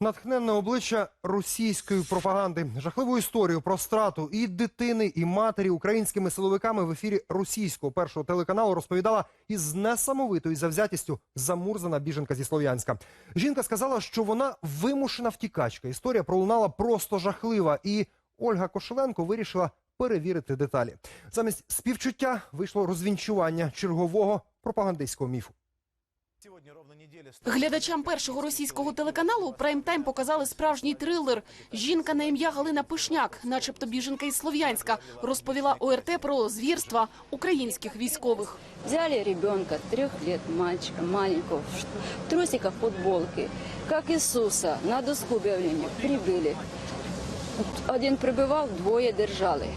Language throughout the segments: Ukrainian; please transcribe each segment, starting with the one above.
Натхненне обличчя російської пропаганди, жахливу історію про страту і дитини, і матері українськими силовиками в ефірі російського першого телеканалу розповідала із несамовитою завзятістю замурзана біженка зі Слов'янська. Жінка сказала, що вона вимушена втікачка. Історія пролунала просто жахлива, і Ольга Кошеленко вирішила перевірити деталі. Замість співчуття вийшло розвінчування чергового пропагандистського міфу. Глядачам першого російського телеканалу у прайм-тайм показали справжній трилер. Жінка на ім'я Галина Пишняк, начебто біженка із Слов'янська, розповіла ОРТ про звірства українських військових. Взяли ребенка трех лет, мальчика маленького, в ш- в трусиках, футболке, как Иисуса, на доску объявления прибыли. Один прибывал, двое держали.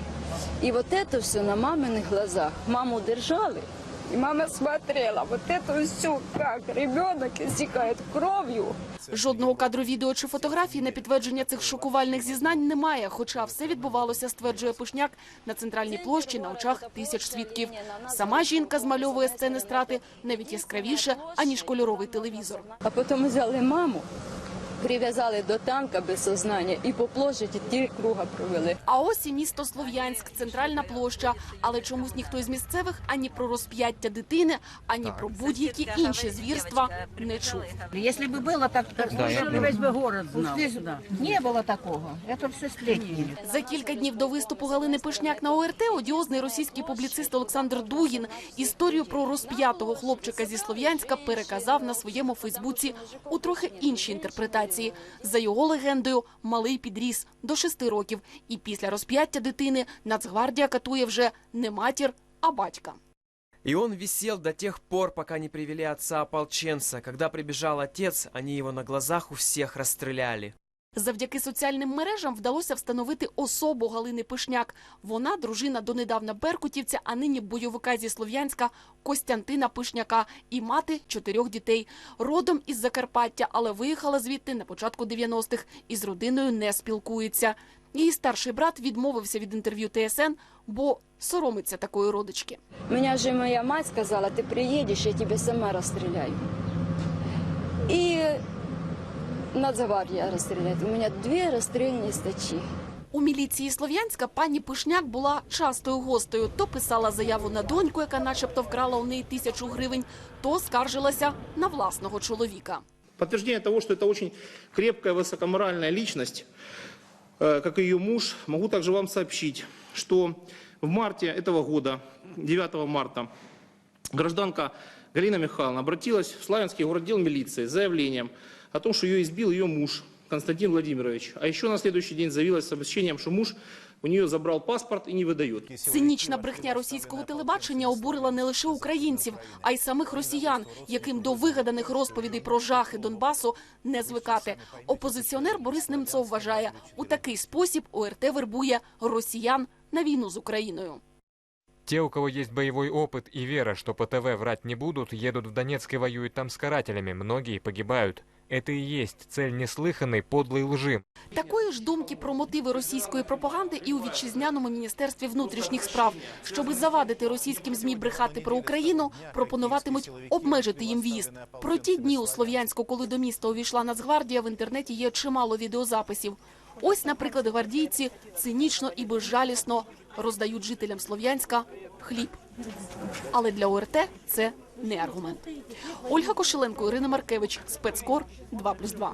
И вот это все на маминых глазах. Маму держали, и мама смотрела. Вот это все, как ребенок истекает кровью. Жодного кадру відео чи фотографії на підтвердження цих шокувальних зізнань немає. Хоча все відбувалося, стверджує Пишняк, на центральній площі на очах тисяч свідків. Сама жінка змальовує сцени страти навіть яскравіше аніж кольоровий телевізор. А потом взяли маму, прив'язали до танка без сознання і по площаді ті круга провели. А ось і місто Слов'янськ, центральна площа. Але чомусь ніхто із місцевих ані про розп'яття дитини, ані про будь-які інші звірства не чув. Если бы было так, так весь бы город знал. Не было такого. Это все сплетни. За кілька днів до виступу Галини Пишняк на ОРТ одіозний російський публіцист Олександр Дугін історію про розп'ятого хлопчика зі Слов'янська переказав на своєму Фейсбуці у трохи іншій інтерпретації. За його легендою, малий підріс до шести років, і після розп'яття дитини Нацгвардія катує вже не матір, а батька. И он висел до тех пор, пока не привели отца-ополченца. Когда прибежал отец, они его на глазах у всех расстреляли. Завдяки соціальним мережам вдалося встановити особу Галини Пишняк. Вона дружина донедавна беркутівця, а нині бойовика зі Слов'янська Костянтина Пишняка і мати чотирьох дітей. Родом із Закарпаття, але виїхала звідти на початку 90-х і з родиною не спілкується. Її старший брат відмовився від інтерв'ю ТСН, бо соромиться такої родички. Мені вже моя мать сказала, ти приїдеш, я тебе сама розстріляю. І Нацгвардія розстріляє. У мене дві розстрільні статті. У міліції Слов'янська пані Пишняк була частою гостею. То писала заяву на доньку, яка начебто вкрала у неї тисячу гривень, то скаржилася на власного чоловіка. Подтверждение того, что это очень крепкая, высокоморальная личность, э, как и ее муж, могу также вам сообщить, что в марте этого года, 9 марта, гражданка Галина Михайловна обратилась в Славянский городдел милиции с заявлением о том, что ее избил ее муж Константин Владимирович. А еще на следующий день заявилась с обещанием, что муж у нее забрал паспорт и не выдает. Цинічна брехня російського телебачення обурила не лише українців, а й самих росіян, яким до вигаданих розповідей про жахи Донбасу не звикати. Опозиціонер Борис Немцов вважає, у такий спосіб ОРТ вербує росіян на війну з Україною. Те, у кого есть боевой опыт и вера, что по ТВ врать не будут, едут в Донецк и воюют там с карателями, многие погибают. Это и есть цель неслыханной подлой лжи. Такої ж думки про мотиви російської пропаганди і у вітчизняному міністерстві внутрішніх справ. Щоби завадити російським змі брехати про Україну, пропонуватимуть обмежити їм в'їзд. Про ті дні у Слов'янську, коли до міста увійшла Нацгвардія, в інтернеті є чимало відеозаписів. Ось, наприклад, гвардійці цинічно і безжалісно роздають жителям Слов'янська хліб. Але для ОРТ це не аргумент. Ольга Кошеленко, Ірина Маркевич, спецкор 2+,2.